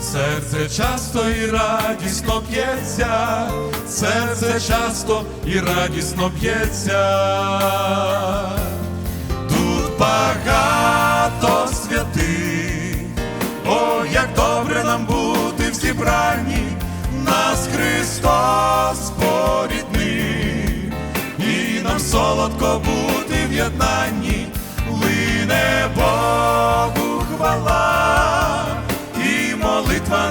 Серце часто і радісно б'ється, серце часто і радісно б'ється. Тут багато святих, о, як добре нам бути в зібранні, нас Христос поріднив, і нам солодко бути в єднанні, лине Богу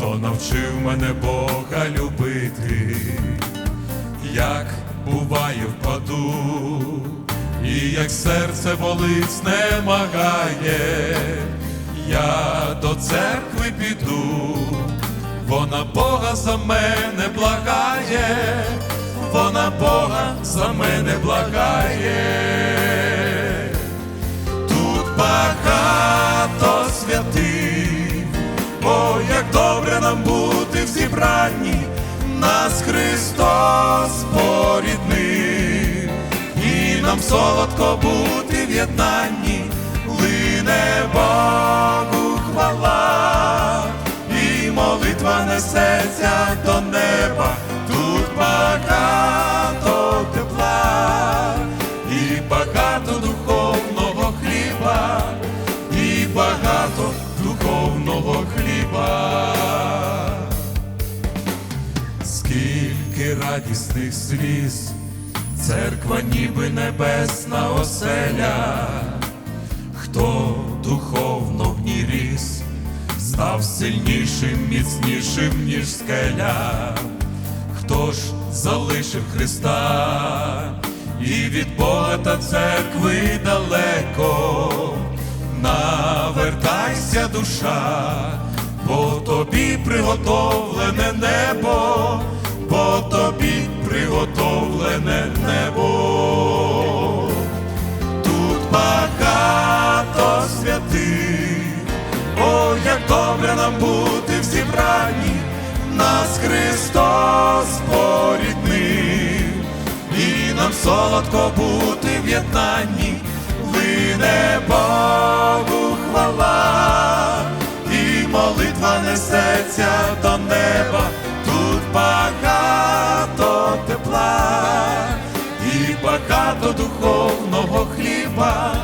хто навчив мене Бога любити, як буває впаду, і як серце болить знемагає, я до церкви піду, вона Бога за мене благає, вона Бога за мене благає. Тут багато святих, Христос поріднив, і нам солодко бути в єднанні, лине Богу Скільки радісних сліз, церква ніби небесна оселя, хто духовно в ній ріс, став сильнішим, міцнішим, ніж скеля, хто ж залишив Христа? І від Бога та церкви далеко, навертайся, душа, бо тобі приготовлене святих, о, як добре нам бути в зібранні, нас Христос поріднив, і нам солодко бути в єднанні, лине Богу хвала, і молитва несеться до неба, тут багато тепла, і багато духовного хліба,